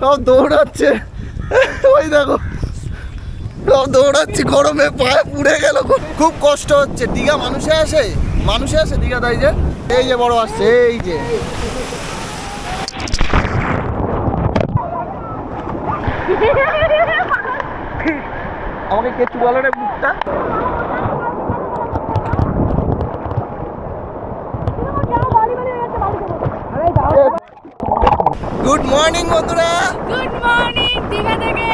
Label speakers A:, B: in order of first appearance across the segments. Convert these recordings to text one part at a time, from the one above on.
A: সব দৌড়াচ্ছে। ওই দেখো সব দৌড়াচ্ছি গরমে পায়ে পুড়ে গেল খুব কষ্ট হচ্ছে। দীঘা মানুষে আসে? মানুষে আসে দীঘা তাই যে? এই যে বড় আসছে এই যে। আমাকে কেচু বলো রে মুখটা? গুড মর্নিং বন্ধুরা
B: গুড মর্নিং দীঘা থেকে।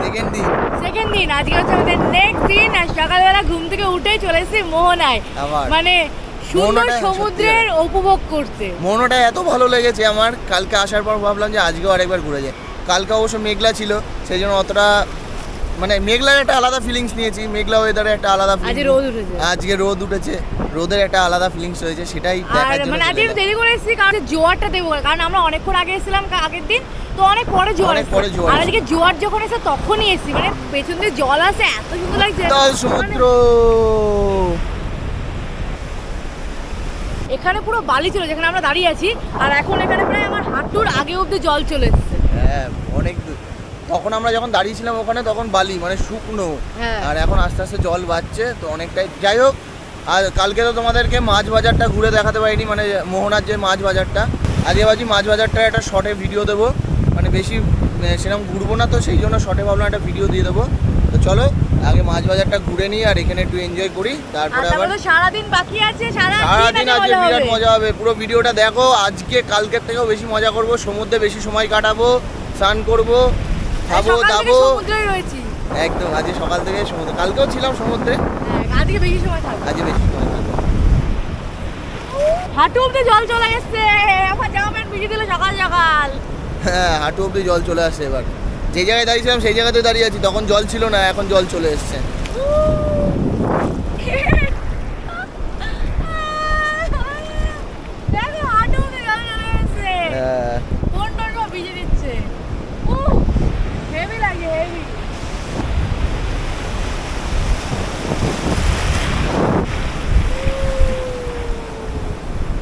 A: সেকেন্ড দিন।
B: সেকেন্ড দিন আজকে হচ্ছে আমাদের নেক্সট দিন আর সকালবেলা ঘুম থেকে উঠে চলে এসেছি মোহনায়। মানে সুন্দর সমুদ্রের উপভোগ করতে।
A: মনোটা এত ভালো লেগেছে আমার কালকে আসার পর ভাবলাম যে আজকেও আরেকবার ঘুরে যাই। কালকে অবশ্য মেঘলা ছিল সেই জন্য অতটা মানে মেঘলার একটা আলাদা ফিলিংস নিয়েছি মেঘলা ওয়েদারে একটা আলাদা
B: আজকে রোদ উঠেছে।
A: আজকে রোদ উঠেছে। রোদের একটা আলাদা ফিলিংস রয়েছে সেটাই দেখার জন্য
B: মানে আজকে দেরি করে এসেছি কারণ জোয়ারটা দেখব কারণ আমরা অনেকক্ষণ আগে এসেছিলাম আগের দিন তো অনেক পরে জোয়ার
A: অনেক পরে জোয়ার
B: আর আজকে জোয়ার যখন এসে তখনই এসেছি মানে পেছন দিয়ে জল আসে এত সুন্দর লাগছে।
A: সমুদ্র।
B: এখানে পুরো বালি ছিল যেখানে আমরা দাঁড়িয়ে আছি আর এখন এখানে প্রায় আমার হাঁটুর আগে অব্দি জল চলে এসেছে।
A: হ্যাঁ অনেক দূর। তখন আমরা যখন দাঁড়িয়েছিলাম ওখানে তখন বালি মানে শুকনো।
B: হ্যাঁ।
A: আর এখন আস্তে আস্তে জল বাড়ছে তো অনেকটাই যাই হোক আর কালকে তো তোমাদেরকে মাছ বাজারটা ঘুরে দেখাতে পারিনি মানে মোহনার যে মাছ বাজারটা। আজকে ভাবছি মাছ বাজারটা একটা শর্টে ভিডিও দেবো। মানে বেশি সেরকম ঘুরবো না তো সেই জন্য শর্টে ভাবলাম একটা ভিডিও দিয়ে দেবো। তো চলো আগে মাছ বাজারটা ঘুরে নিই আর এখানে একটু এনজয় করি তারপরে আবার
B: সারাদিন বাকি আছে?
A: সারাদিন আজকে বিরাট মজা হবে। পুরো ভিডিওটা দেখো আজকে কালকের থেকেও বেশি মজা করব সমুদ্রে বেশি সময় কাটাবো স্নান করব খাব দাবো। একদম আজকে সকাল থেকে সমুদ্র কালকেও ছিলাম সমুদ্রে।
B: আজকে বেশি সময় থাকবে।
A: আজকে বেশি সময় থাকব।
B: হাঁটু অব্দি জল চলে এসছে। আমার জামা প্যান্ট ভিজে দিল সকাল সকাল।
A: হ্যাঁ হাঁটু অব্দি জল চলে আসছে এবার। যে জায়গায় দাঁড়িয়েছিলাম সেই জায়গাতে দাঁড়িয়ে আছি। তখন জল ছিল না এখন জল চলে এসছে
B: দেখো হাঁটু অব্দি জল চলে এসছে
A: হ্যাঁ,
B: ফোন টোন সব ভিজে দিচ্ছে উহ, হেভি লাগে হেভি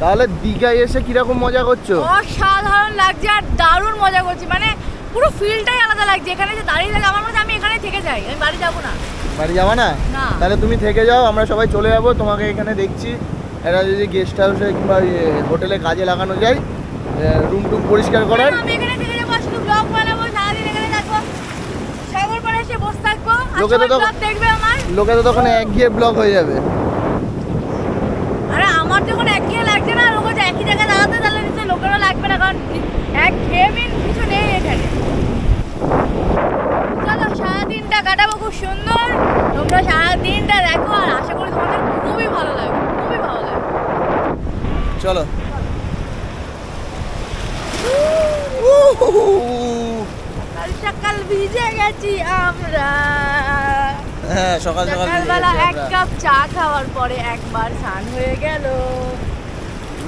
A: তাহলে দীঘায় এসে কীরকম মজা করছ?
B: অসাধারণ লাগছে আর দারুণ মজা করছি। মানে পুরো ফিলটাই আলাদা লাগছে। এখানে যে দাঁড়িয়ে থাকে আমার মনে আমি এখানে থেকে যাই। আমি বাড়ি যাব না।
A: বাড়ি যাবা না। তাহলে তুমি থেকে যাও আমরা সবাই চলে যাব। তোমাকে এখানে দেখছি। এটা যদি গেস্ট হাউসে কিংবা হোটেলে কাজে লাগানো যায় রুম টুম পরিষ্কার করার।
B: আমি এখানে থেকে যাব শুধু ব্লগ বানাবো সারাদিন এখানে থাকব। সাগর পাড়ে এসে বসে থাকব।
A: লোকে তো
B: ব্লগ দেখবে আমার।
A: লোকে তো তখন একঘেয়ে ব্লক হয়ে যাবে।
B: আরে আমার যখন একঘেয়ে লাগছে না লোক যে একই জায়গায় দাঁড়াতে তাহলে নিশ্চয়ই লাগবে না কারণ এক ঘেয়েমিন কিছু নেই এখানে। চলো সারাদিনটা কাটাবো খুব সুন্দর। তোমরা সারাদিনটা দেখো আর আশা করি তোমাদের খুবই ভালো লাগবে খুবই ভালো লাগবে।
A: চলো।
B: সকাল ভিজে গেছি আমরা।
A: হ্যাঁ সকাল সকাল
B: সকালবেলা এক। কাপ চা খাওয়ার পরে একবার স্নান হয়ে গেল।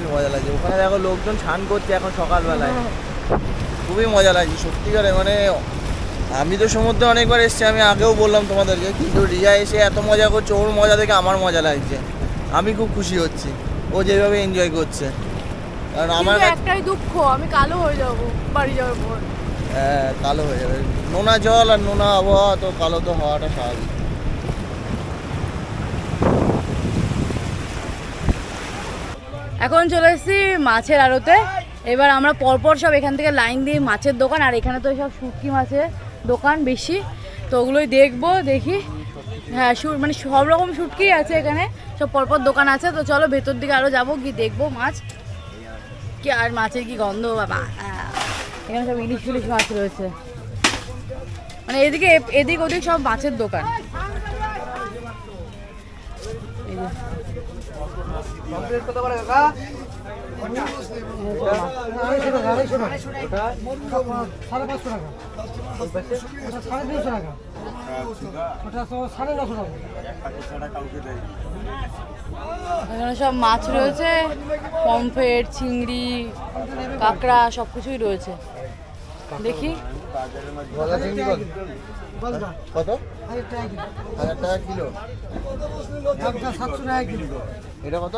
A: খুবই মজা লাগছে। ওখানে দেখো লোকজন স্নান করছে এখন সকালবেলায়। খুবই মজা লাগছে সত্যিকারে। মানে আমি তো সমুদ্রে অনেকবার এসেছি আমি আগেও বললাম তোমাদেরকে কিন্তু রিয়া এসে এত মজা করছে ওর মজা দেখে আমার মজা লাগছে। আমি খুব খুশি হচ্ছি ও যেভাবে এনজয় করছে। কারণ আমার একটাই
B: দুঃখ আমি কালো হয়ে যাব বাড়ি যাওয়ার পর।
A: হ্যাঁ কালো হয়ে যাবে। নোনা জল আর নোনা আবহাওয়া তো কালো তো হওয়াটা স্বাভাবিক।
B: এখন চলে এসেছি মাছের আড়তে। এবার আমরা পরপর সব এখান থেকে লাইন দিয়ে মাছের দোকান, আর এখানে তো সব শুটকি মাছের দোকান বেশি। তো ওগুলোই দেখব, দেখি। হ্যাঁ মানে সব রকম শুটকি আছে এখানে, সব পরপর দোকান আছে। তো চলো ভেতর দিকে আরও যাব কি দেখব মাছ। কি আর মাছের কি গন্ধ, বাবা। এখানে সব ইলিশ ফিলিশ মাছ রয়েছে। মানে এদিকে, এদিক ওদিক সব মাছের দোকান।
C: সাড়ে পাঁচশো টাকা ওটা সাড়ে তিনশো টাকা ওটা সব সাড়ে নশো টাকা
B: সব মাছ রয়েছে পমফ্রেট চিংড়ি কাঁকড়া সব কিছুই রয়েছে। দেখি।
A: কত?
C: হাজার টাকা কিলো। সাতশো টাকা কিলো।
A: এটা কত?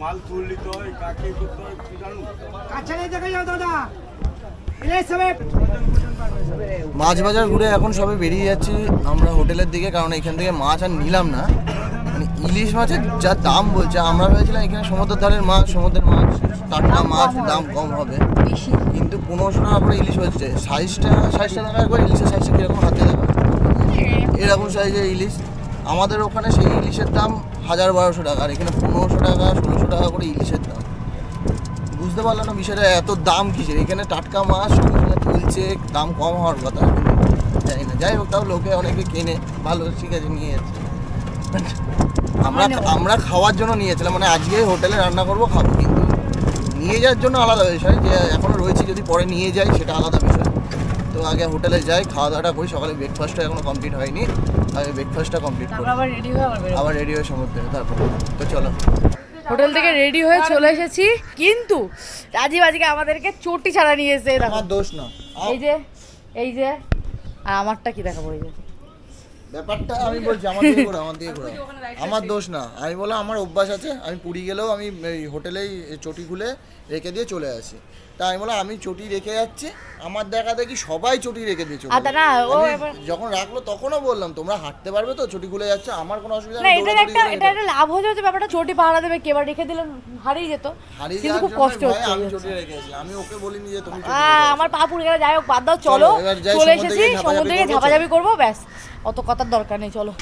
D: মাল তুললি তো কাকে করতে হয় জানো
C: কাছে দেখে যাও দাদা।
A: মাছ বাজার ঘুরে এখন সবে বেরিয়ে যাচ্ছি আমরা হোটেলের দিকে কারণ এখান থেকে মাছ আর নিলাম না। মানে ইলিশ মাছের যা দাম বলছে আমরা ভেবেছিলাম এখানে সমুদ্রের ধারের মাছ সমুদ্রের মাছ টাটকা মাছ দাম কম হবে।
B: বেশি।
A: কিন্তু পনেরোশো টাকা করে ইলিশ হচ্ছে। সাইজটা সাইজটা টাকা করে ইলিশের সাইজটা কীরকম হাতে দেবে এরকম সাইজের ইলিশ। আমাদের ওখানে সেই ইলিশের দাম হাজার বারোশো টাকা আর এখানে পনেরোশো টাকা ষোলোশো টাকা করে ইলিশের দাম। বুঝতে পারলাম না বিষয়টা এত দাম কিসের? এখানে টাটকা মাছ তুলছে দাম কম হওয়ার কথা। জানি না যাই হোক তাও লোকে অনেকে কেনে। ভালো ঠিক আছে নিয়ে যাচ্ছে। আমরা আমরা খাওয়ার জন্য নিয়েছিলাম মানে আজকে হোটেলে রান্না করব খাব কিন্তু নিয়ে যাওয়ার জন্য আলাদা বিষয় যে এখনও রয়েছে যদি পরে নিয়ে যাই সেটা আলাদা বিষয়। তো আগে হোটেলে যাই খাওয়া দাওয়াটা করি সকালে ব্রেকফাস্টটা এখনও কমপ্লিট হয়নি। আগে ব্রেকফাস্টটা কমপ্লিট করি।
B: আবার রেডি হয়ে আবার
A: রেডি হয়ে সমুদ্রে তারপর। তো চলো।
B: হোটেল থেকে রেডি হয়ে চলে এসেছি কিন্তু রাজীব আজকে আমাদেরকে চটি ছাড়া নিয়ে এসে
A: আমার দোষ না।
B: এই যে এই যে আর আমারটা কি দেখাবো এই যে।
A: ব্যাপারটা আমি বলছি আমার দিয়ে ঘোরা আমার দিয়ে ঘোরা। আমার দোষ না। আমি বললাম আমার অভ্যাস আছে আমি পুরী গেলেও আমি এই হোটেলেই চটি খুলে রেখে দিয়ে চলে আসি। তা আমি বললাম আমি চটি রেখে যাচ্ছি আমার দেখা দেখি সবাই চটি রেখে দিয়ে চলে
B: না, ও
A: যখন রাখল তখনও বললাম তোমরা হাঁটতে পারবে তো চটি খুলে যাচ্ছে আমার কোনো অসুবিধা
B: না
A: নেই
B: এটার একটা এটা একটা লাভ হয়ে যাচ্ছে ব্যাপারটা চটি পাহারা দেবে কেবার রেখে দিলে হারিয়ে যেত।
A: হারিয়ে
B: কিন্তু
A: যাওয়ার
B: খুব কষ্ট হচ্ছে।
A: আমি চটি রেখে গেছিলাম আমি ওকে বলিনি যে তুমি।
B: আমার পা পুড়ে গেলে যাই হোক বাদ দাও চলো
A: চলো,
B: এসেছি সমুদ্রে
A: করব,
B: ঝাপাঝাপি করব ব্যাস। অত কথার দরকার নেই চলো।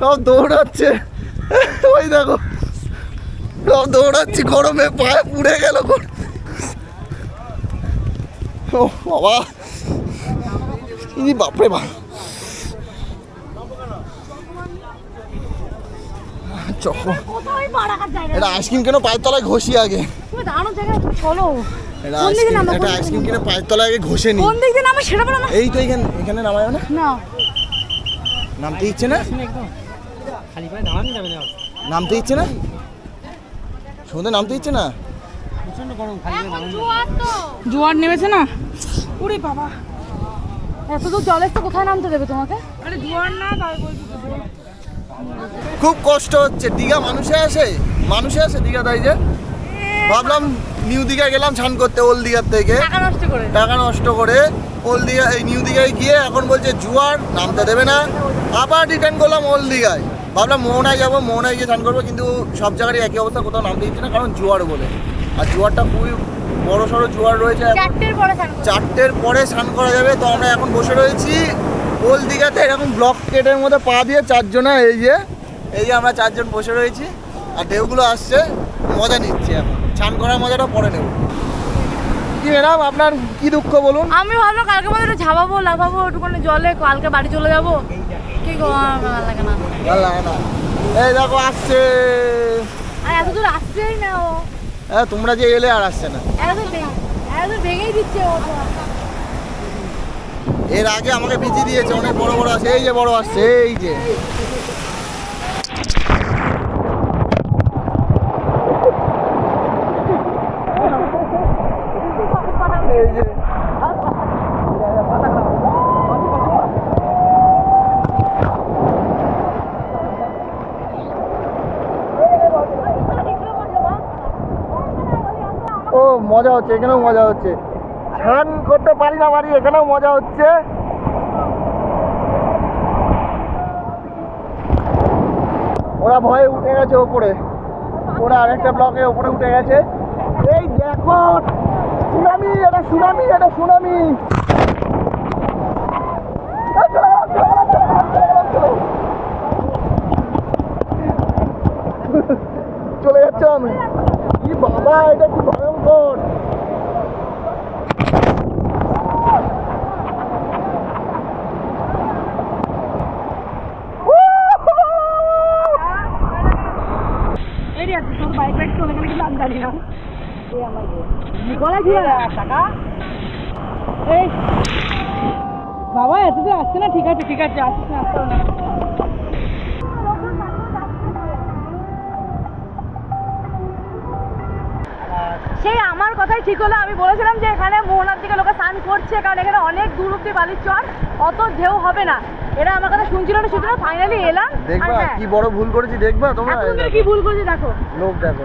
A: সব দৌড়াচ্ছে। ওই দেখো সব দৌড়াচ্ছি গরমে পায়ে পুড়ে গেল ও বাবা। ইনি বাপরে বাপ। চকো। এটা আইসক্রিম কেন পায়ের তলায় ঘষি আগে?
B: চলো।
A: এটা আইসক্রিম
B: কিনে
A: পায়ের তলায় আগে ঘষে না। এই তো এখানে এখানে নামায় না?
B: না।
A: নামতে ইচ্ছে না?
C: খালি পায়ে দাঁড়ানো যাবে না?
A: নামতে ইচ্ছে না সমুদ্রে নামতে ইচ্ছে না?
C: প্রচণ্ড গরম খালি পায়ে দাঁড়ানো
B: জোয়ার নেমেছে না? বাবা। এত দূর জল এসছে কোথায় নামতে দেবে তোমাকে? আরে জোয়ার না
A: খুব কষ্ট হচ্ছে। দীঘা মানুষে আসে? মানুষে আসে দীঘা তাই যে? ভাবলাম নিউ দীঘা গেলাম স্নান করতে ওল্ড দীঘার থেকে।
B: টাকা নষ্ট করে।
A: টাকা নষ্ট দীঘা এই নিউ দীঘায় গিয়ে এখন বলছে জুয়ার নামতে দেবে না। আবার রিটার্ন করলাম ওল্ড দীঘায়। ভাবলাম মোহনায় যাব মোহনায় গিয়ে স্নান করব কিন্তু সব জায়গারই একই অবস্থা কোথাও নামতে দিচ্ছে না কারণ জুয়ার বলে। আর জুয়ারটা খুবই বড় সড়ো জুয়ার রয়েছে।
B: চারটের পরে স্নান
A: করা যাবে তো আমরা এখন বসে রয়েছি। ওল দীঘাতে এরকম ব্লক কেটের মধ্যে পা দিয়ে চারজনা এই যে এই যে আমরা চারজন বসে রয়েছি। আর ঢেউগুলো আসছে মজা নিচ্ছি এখন। স্নান করার মজাটা পরে নেব। কি ম্যাডাম আপনার কি দুঃখ বলুন?
B: আমি ভাবলাম কালকে মধ্যে ঝাপাবো লাফাবো একটুখানি জলে কালকে বাড়ি চলে যাব। কি গো আমার ভালো লাগে না।
A: ভালো লাগে না। এই দেখো আসছে।
B: আর এত দূর আসছেই না ও।
A: হ্যাঁ তোমরা যে এলে আর আসছে না।
B: এত ভেঙেই দিচ্ছে ও
A: এর আগে আমাকে ভিজিয়ে দিয়েছে অনেক বড় বড় আসছে। এই যে বড় আসছে এই যে। এই যে ও মজা হচ্ছে, এখানেও মজা হচ্ছে। স্নান করতে পারি না পারি এখানেও মজা হচ্ছে। ওরা ভয়ে উঠে গেছে ওপরে। ওরা আরেকটা ব্লকে ওপরে উঠে গেছে। এই দেখো, সুনামি, এটা সুনামি এটা সুনামি। চলে যাচ্ছে আমি। কি বাবা, এটা কি
B: এই বাবা এত দূর আসছে না ঠিক আছে ঠিক আছে আসছে না আসছে না সেই আমার কথাই ঠিক হলো। আমি বলেছিলাম যে এখানে মোহনার দিকে লোকে স্নান করছে কারণ এখানে অনেক দূর অব্দি বালির চর অত ঢেউ হবে না। এরা আমার কথা শুনছিল না শুনছিল ফাইনালি এলাম।
A: দেখবা
B: হ্যাঁ,
A: কি বড় ভুল করেছি দেখবা তোমরা?
B: কি ভুল করেছি দেখো।
A: লোক দেখো।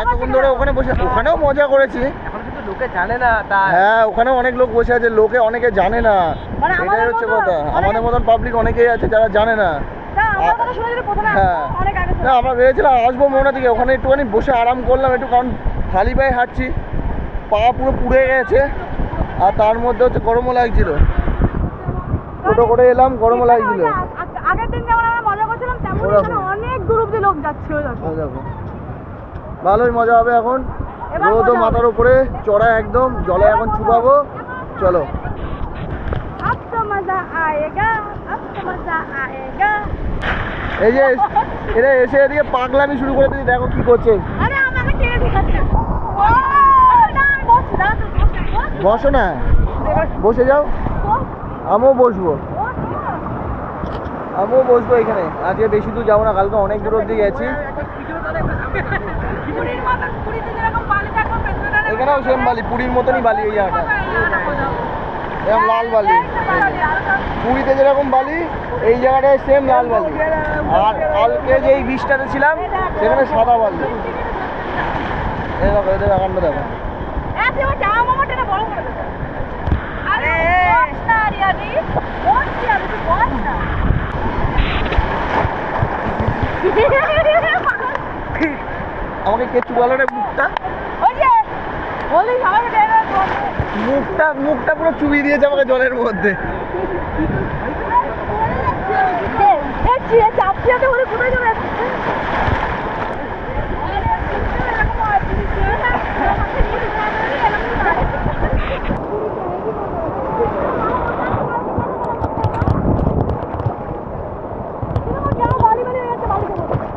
A: এতক্ষণ ধরে ওখানে বসে ওখানেও মজা করেছি।
C: লোকে জানে না
A: হ্যাঁ ওখানে অনেক লোক বসে আছে লোকে অনেকে জানে না।
B: মানে
A: এটাই হচ্ছে কথা। আমাদের মতন পাবলিক অনেকেই আছে যারা জানে না।
B: না আমার কথা শুনে যদি প্রথমে আসতো,
A: হ্যাঁ।
B: অনেক আগে
A: না আমরা ভেবেছিলাম আসব মোনা থেকে ওখানে একটুখানি বসে আরাম করলাম একটু কারণ খালি পায়ে হাঁটছি। পা পুরো পুড়ে গেছে আর তার মধ্যে হচ্ছে গরমও লাগছিল। টোটো করে এলাম গরমও লাগছিল।
B: আগের দিন যেমন আমরা মজা করছিলাম তেমন অনেক দূর অব্দি লোক যাচ্ছিল।
A: ভালোই মজা হবে এখন। রোদও মাথার উপরে চড়া একদম জলে এখন ছুপাবো চলো। এই যে এরা এসে এদিকে পাগলামি শুরু করে দিয়েছে দেখো কি করছে।
B: বসো
A: না। বসে যাও। আমিও বসবো। আমিও বসবো এখানে। আজকে বেশি দূর যাব না কালকে অনেক দূর অব্দি গেছি। এখানেও সেম বালি পুরীর মতনই বালি এই জায়গাটা এরকম লাল বালি। পুরীতে যেরকম বালি এই জায়গাটায় সেম লাল বালি। আর কালকে যেই বীজটাতে ছিলাম সেখানে সাদা বালি। এই দেখো এদের দেখো
B: আরে বস না রিয়াদি বস রিয়াদি তুই বস না
A: আমাকে কে বলো রে মুখটা? মুখটা মুখটা পুরো চুবিয়ে দিয়েছে আমাকে জলের মধ্যে।
B: চাপ বলে কোথায় চলে যাচ্ছে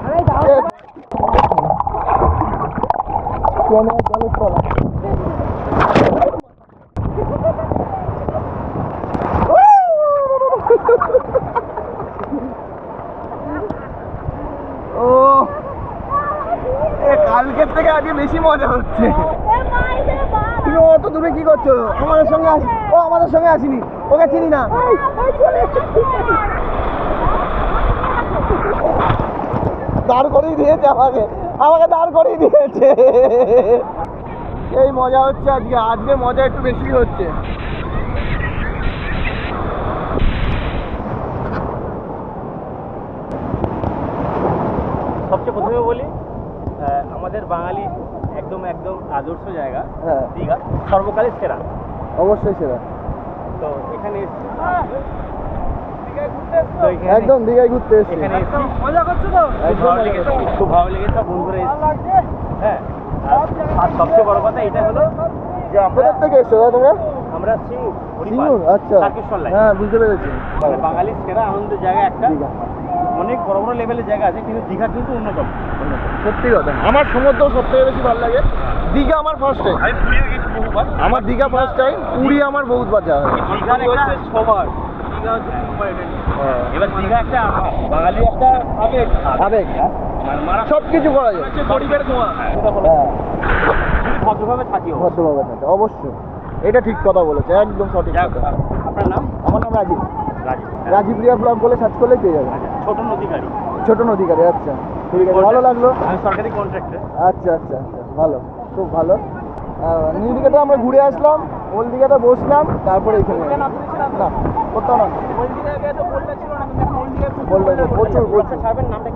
A: এ, জলে জলের তলা ও এ কালকের থেকে আজকে বেশি মজা হচ্ছে। তুমি অত দূরে কি করছ? আমাদের সঙ্গে আস ও আমাদের সঙ্গে আসিনি। ওকে চিনি না। দাঁড় করিয়ে দিয়েছে আমাকে। আমাকে দাঁড় করিয়ে দিয়েছে। এই মজা হচ্ছে আজকে। আজকে মজা একটু বেশি হচ্ছে।
D: সবচেয়ে প্রথমে বলি আমাদের বাঙালি আদর্শ জায়গা
A: হ্যাঁ।
D: দীঘা সর্বকালের সেরা।
A: অবশ্যই সেটা
D: তো এখানে এসছি।
A: একদম দীঘায় ঘুরতে এসছি।
D: এখানে এসছি।
C: মজা করছ তো?
D: খুব
A: একদম
D: ভালো লেগেছে খুব ভালো লেগেছে বন্ধুরা এসছি হ্যাঁ আর সবচেয়ে বড় কথা এটা হলো যে আমরা
A: কোথার থেকে এসছো তোমরা?
D: আমরা সিঙ্গুর হরিপাল,
A: আচ্ছা। হ্যাঁ বুঝতে পেরেছি।
D: মানে বাঙালির সেরা আনন্দের জায়গা একটা। অনেক বড় বড় লেভেলের জায়গা আছে কিন্তু দীঘা কিন্তু অন্যতম।
A: সত্যি কথা। আমার সমুদ্র সব থেকে বেশি ভালো লাগে। দীঘা আমার ফার্স্ট টাইম
D: আমি পুরীও গেছি বহুবার।
A: আমার দীঘা ফার্স্ট টাইম পুরী আমার বহুতবার যাওয়া
D: দীঘা হচ্ছে সবার। দীঘা হচ্ছে এবার দীঘা একটা বাঙালি একটা আবেগ।
A: আবেগ।
D: মানে
A: সব কিছু করা যায়।
D: হচ্ছে গরিবের ধোঁয়া।
A: হ্যাঁ।
D: ভদ্রভাবে থাকি।
A: ভদ্রভাবে থাকে অবশ্যই। এটা ঠিক কথা বলেছে একদম সঠিক কথা।
D: আপনার নাম?
A: আমার নাম রাজীব।
D: রাজীব
A: রাজীব রিয়া ব্লগ বলে সার্চ করলে পেয়ে যাবে
D: আচ্ছা, ছোট নদীকারী।
A: ছোট নদীকারে আচ্ছা। ঠিক আছে ভালো লাগল।
D: আমি সরকারি কন্ট্রাক্টর
A: আচ্ছা আচ্ছা আচ্ছা ভালো। খুব ভালো। নিউ দীঘাতে আমরা ঘুরে আসলাম ওল্ড দীঘাতে বসলাম তারপরে এখানে না কোথাও প্রচুর প্রচুর।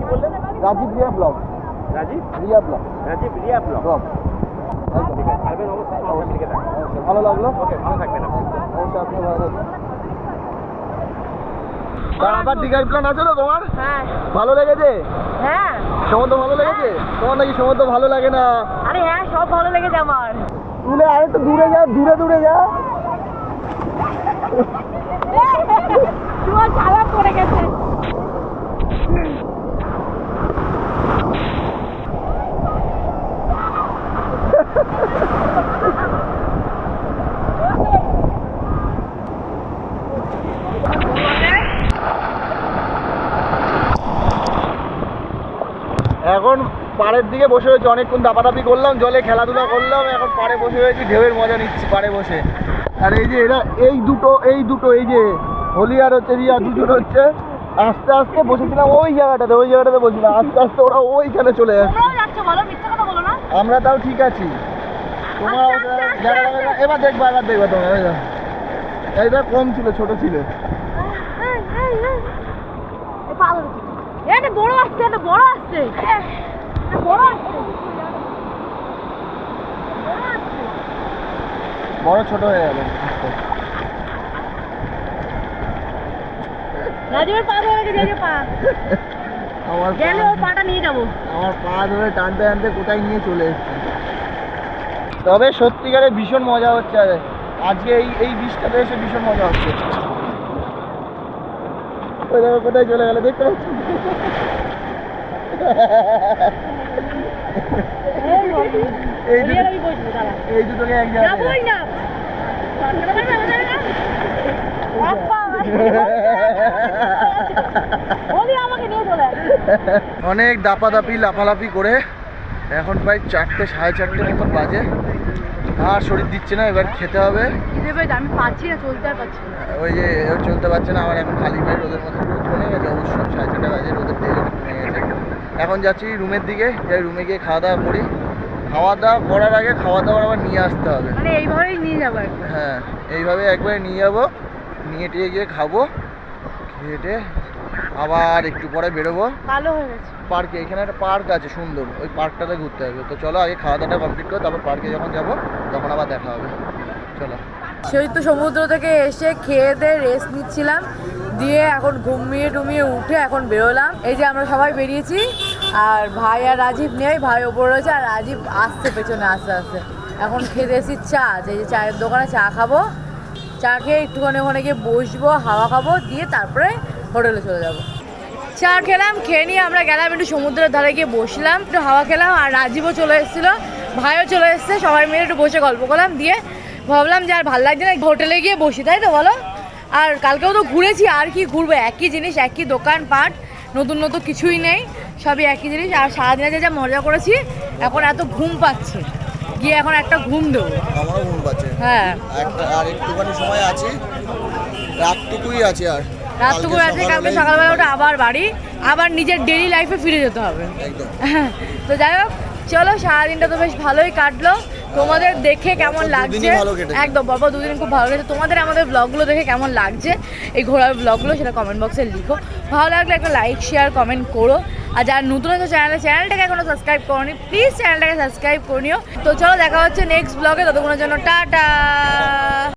D: বললেন?
A: Rajib Riya blog.
D: Rajib?
A: Riya blog.
D: Rajib Riya
A: blog.
D: অবশ্যই।
A: ভালো লাগল?
D: ওকে ভালো থাকবেন আপনি।
A: অবশ্যই আপনি ভালো থাকবেন। আবার দীঘার প্ল্যান আছে তো তোমার?
B: হ্যাঁ।
A: ভালো লেগেছে?
B: হ্যাঁ।
A: সমুদ্র ভালো লেগেছে? তোমার নাকি সমুদ্র ভালো লাগে না।
B: আরে হ্যাঁ সব ভালো লেগেছে আমার।
A: তুলে আরেকটু দূরে যা দূরে দূরে যা।
B: তোমার চালা পড়ে গেছে
A: এখন পাড়ের দিকে বসে রয়েছি অনেকক্ষণ দাপাদাপি করলাম জলে খেলাধুলা করলাম এখন পাড়ে বসে রয়েছি ঢেউয়ের মজা নিচ্ছি পাড়ে বসে। আর এই যে এরা এই দুটো এই দুটো এই যে হোলি আর হচ্ছে রিয়া দুজন হচ্ছে আস্তে আস্তে বসেছিলাম ওই জায়গাটাতে ওই জায়গাটাতে বসেছিলাম আস্তে আস্তে ওরা ওইখানে চলে যাচ্ছে। আমরা তাও ঠিক আছি। তোমার। এবার দেখব এবার দেখব তোমার। এইটা কম ছিল ছোট ছিল।
B: এটা বড় আসছে এটা বড় আসছে। এটা বড়
A: ছোট হয়ে গেল।
B: রাজীবের পা ধরে গেছে যে পা।
A: আমার
B: গেলে ওর পাটা নিয়ে যাব।
A: আমার পা ধরে টানতে টানতে কোথায় নিয়ে চলে এসেছে। তবে সত্যিকারে ভীষণ মজা হচ্ছে আরে। আজকে এই এই বৃষ্টিতে এসে ভীষণ মজা হচ্ছে। কোথায় চলে গেল দেখতে পাচ্ছি? এই এই দুটোকে এক জায়গায়
B: না।
A: অনেক দাপাদাপি লাফালাফি করে। এখন প্রায় চারটে সাড়ে চারটে মতন বাজে। আর শরীর দিচ্ছে না এবার খেতে হবে।
B: আমি পাচ্ছি না চলতে পারছি
A: ওই যে চলতে পারছে না আমার এখন খালি পায়ে রোদের মধ্যে রোদ গেছে অবশ্য সাড়ে চারটে বাজে রোদের তেল কমে গেছে এখন যাচ্ছি রুমের দিকে যাই রুমে গিয়ে খাওয়া দাওয়া করি। খাওয়া দাওয়া করার আগে খাওয়া দাওয়ার আবার নিয়ে আসতে হবে।
B: মানে এইভাবেই নিয়ে যাব
A: হ্যাঁ এইভাবে একবারে নিয়ে যাব নিয়ে টিয়ে গিয়ে খাব খেটে আবার একটু পরে বেরোবো।
B: কালো হয়ে গেছে।
A: পার্কে এখানে একটা পার্ক আছে সুন্দর ওই পার্কটাতে ঘুরতে হবে। তো চলো আগে খাওয়া দাওয়াটা কমপ্লিট করো তারপর পার্কে যখন যাব তখন আবার দেখা হবে। চলো।
B: সেই তো সমুদ্র থেকে এসে খেয়ে দিয়ে রেস্ট নিচ্ছিলাম। দিয়ে এখন ঘুমিয়ে টুমিয়ে উঠে এখন বেরোলাম। এই যে আমরা সবাই বেরিয়েছি, আর ভাই আর রাজীব নেই, ভাই ওপরে রয়েছে, আর রাজীব আসছে পেছনে, আস্তে আস্তে। এখন খেতে এসেছি চা যে চায়ের দোকানে চা খাব। চা খেয়ে একটুখানি ওখানে গিয়ে বসবো, হাওয়া খাব, দিয়ে তারপরে হোটেলে চলে যাব। চা খেলাম, খেয়ে নিয়ে আমরা গেলাম একটু সমুদ্রের ধারে গিয়ে বসলাম, একটু হাওয়া খেলাম, আর রাজীবও চলে এসেছিল, ভাইও চলে এসছে, সবাই মিলে একটু বসে গল্প করলাম, দিয়ে ভাবলাম যে আর ভালো লাগছে না হোটেলে গিয়ে বসি তাই তো বলো? আর কালকেও তো ঘুরেছি আর কি ঘুরবো? একই জিনিস একই দোকান পাট নতুন নতুন কিছুই নেই সবই একই জিনিস। আর সারাদিনে যে যা মজা করেছি এখন এত ঘুম পাচ্ছে। গিয়ে এখন একটা ঘুম দেবো।
A: আমারও ঘুম পাচ্ছে।
B: হ্যাঁ।
A: আর একটুখানি সময় আছে রাতটুকুই আছে আর।
B: রাতটুকু আছে কালকে সকালবেলা উঠে আবার বাড়ি আবার নিজের ডেলি লাইফে ফিরে যেতে হবে। তো যাই হোক চলো সারাদিনটা তো বেশ ভালোই কাটলো। তোমাদের দেখে কেমন লাগছে। একদম বাবা দুদিন খুব ভালো লেগেছে তোমাদের আমাদের ব্লগগুলো দেখে কেমন লাগছে? এই ঘোরার ব্লগগুলো সেটা কমেন্ট বক্সে লিখো। ভালো লাগলে একটা লাইক শেয়ার কমেন্ট করো। আর যারা নতুন আছে চ্যানেলে চ্যানেলটাকে এখনও সাবস্ক্রাইব করনি প্লিজ চ্যানেলটাকে সাবস্ক্রাইব করে নিও। তো চলো দেখা হচ্ছে নেক্সট ব্লগে ততক্ষণের জন্য টাটা!